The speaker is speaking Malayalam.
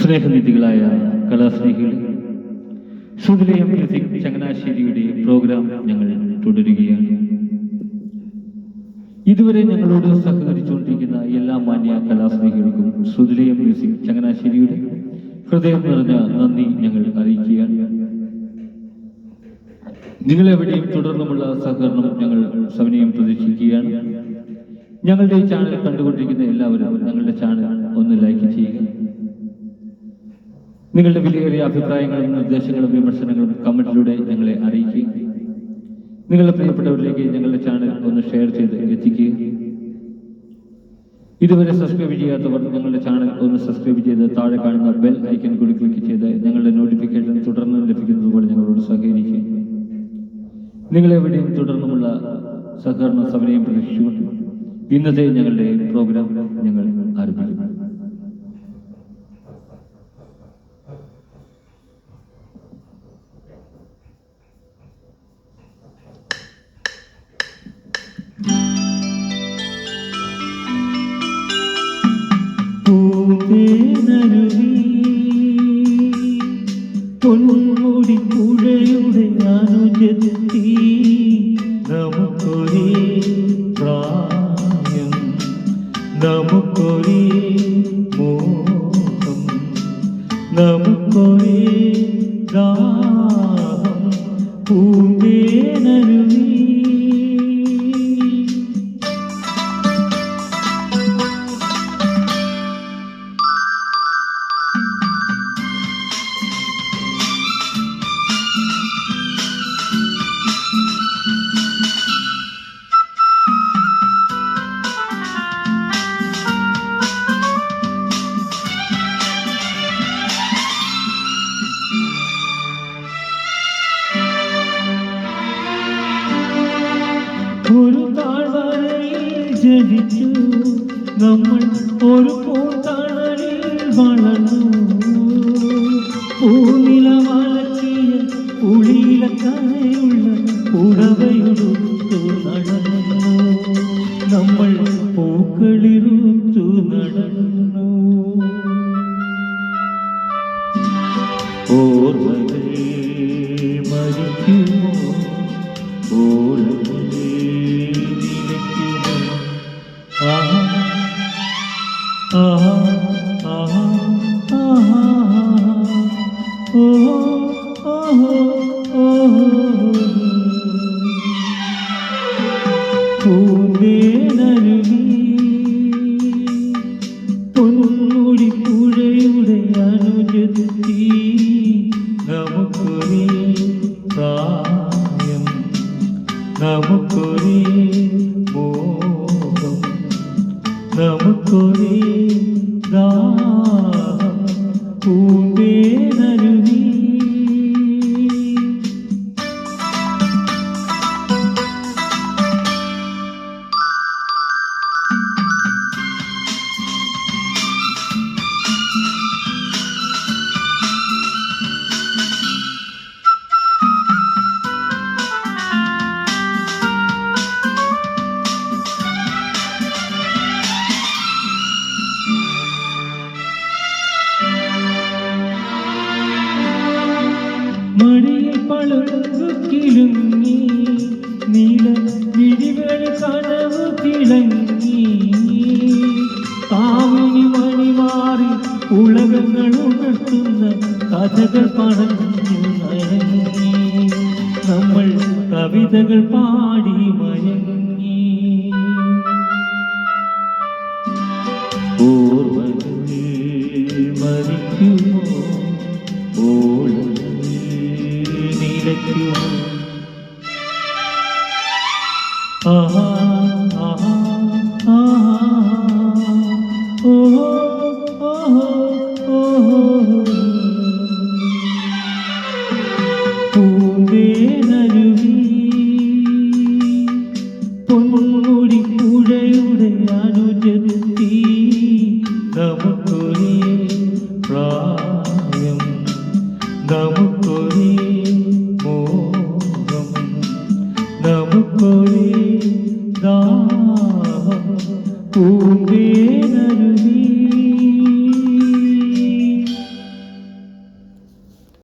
സ്നേഹനിധികളായ കലാസ്നേഹികളെ സുബിലയം മ്യൂസിക് ചങ്ങനാശ്ശേരിയുടെ പ്രോഗ്രാം ഞങ്ങൾ തുടരുകയാണ്. ഇതുവരെ ഞങ്ങളോട് സഹകരിച്ചുകൊണ്ടിരിക്കുന്ന എല്ലാ മാന്യ കലാസ്നേഹികൾക്കും സുദിലയ മ്യൂസിക് ചങ്ങനാശ്ശേരിയുടെ ഹൃദയം നിറഞ്ഞ നന്ദി ഞങ്ങൾ അറിയിക്കുകയാണ്. നിങ്ങളെവിടെയും തുടർന്നുമുള്ള സഹകരണം ഞങ്ങൾ സവിനയം പ്രതീക്ഷിക്കുകയാണ്. ഞങ്ങളുടെ ചാനൽ കണ്ടുകൊണ്ടിരിക്കുന്ന എല്ലാവരും ഞങ്ങളുടെ ചാനൽ നിങ്ങളുടെ വിലയേറിയ അഭിപ്രായങ്ങളും നിർദ്ദേശങ്ങളും വിമർശനങ്ങളും കമന്റിലൂടെ ഞങ്ങളെ അറിയിക്കുക നിങ്ങളുടെ പ്രിയപ്പെട്ടവരിലേക്ക് ഞങ്ങളുടെ ചാനൽ ഒന്ന് ഷെയർ ചെയ്ത് എത്തിക്കുക ഇതുവരെ സബ്സ്ക്രൈബ് ചെയ്യാത്തവർ ഞങ്ങളുടെ ചാനൽ ഒന്ന് സബ്സ്ക്രൈബ് ചെയ്ത് താഴെ കാണുന്ന ബെൽ ഐക്കൺ കൂടി ക്ലിക്ക് ചെയ്ത് ഞങ്ങളുടെ നോട്ടിഫിക്കേഷൻ തുടർന്ന് ലഭിക്കുന്നത് പോലെ ഞങ്ങളോട് സഹകരിക്കുക നിങ്ങളെവിടെയും തുടർന്നുമുള്ള സഹകരണ സമയം പ്രതീക്ഷിച്ചുകൊണ്ട് ഇന്നത്തെ ഞങ്ങളുടെ പ്രോഗ്രാം ഞങ്ങൾ ആരംഭിക്കും. നമുക്കൊരേ ഒരു താഴ്വരയിൽ ജനിച്ചു. നമ്മൾ ഒരു പൂത്താണലിൽ വളർന്നു. പൂനില വളർത്തിയ പുളിയില കരയുള്ള ഉടവയൊടുത്തു നടന്നു. നമ്മൾ പൂക്കളിരുത്തു നടന്നു. ഓർമ്മകൾ Oh, oh, oh, oh. നമുക്കൊരേ ദാഹം അവളൊരു കിളുങ്ങി നീല വിരികൾ കനവ് തിളങ്ങി. കാമിനി മണിമാറി ഉളകങ്ങൾ ഉണർത്തുന്ന കഥകൾ പറഞ്ഞു മയങ്ങി. നമ്മൾ കവിതകൾ പാടി മയങ്ങി. ഓർമ്മകൾ മരിക്കുന്നു വേനരുവി പൊന്മുടി പുഴയുടെ ദാഹം. പൂവേ